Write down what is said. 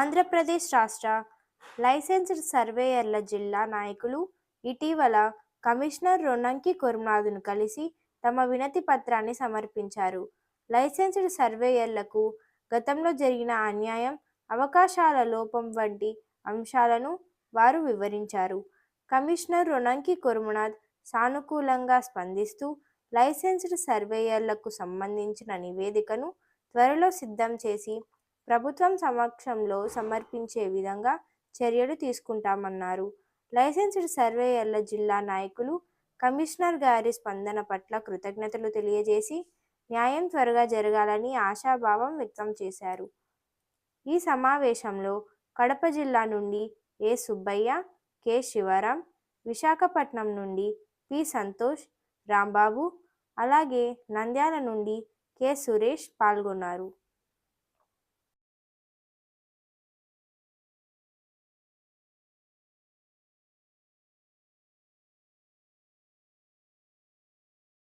ఆంధ్రప్రదేశ్ రాష్ట్ర లైసెన్స్డ్ సర్వేయర్ల జిల్లా నాయకులు ఇటీవల కమిషనర్ రొన్నంకి కుర్మాదును కలిసి తమ వినతి పత్రాన్ని సమర్పించారు. లైసెన్స్డ్ సర్వేయర్లకు గతంలో జరిగిన అన్యాయం, అవకాశాల లోపం వంటి అంశాలను వారు వివరించారు. కమిషనర్ రుణంకి కురుమనాథ్ సానుకూలంగా స్పందిస్తూ లైసెన్స్డ్ సర్వేయర్లకు సంబంధించిన నివేదికను త్వరలో సిద్ధం చేసి ప్రభుత్వం సమక్షంలో సమర్పించే విధంగా చర్యలు తీసుకుంటామన్నారు. లైసెన్స్డ్ సర్వేయర్ల జిల్లా నాయకులు కమిషనర్ గారి స్పందన పట్ల కృతజ్ఞతలు తెలియజేసి న్యాయం త్వరగా జరగాలని ఆశాభావం వ్యక్తం చేశారు. ఈ సమావేశంలో కడప జిల్లా నుండి ఏ సుబ్బయ్య, కె. శివరాం, విశాఖపట్నం నుండి పి. సంతోష్, రాంబాబు అలాగే నంద్యాల నుండి కె. సురేష్ పాల్గొన్నారు.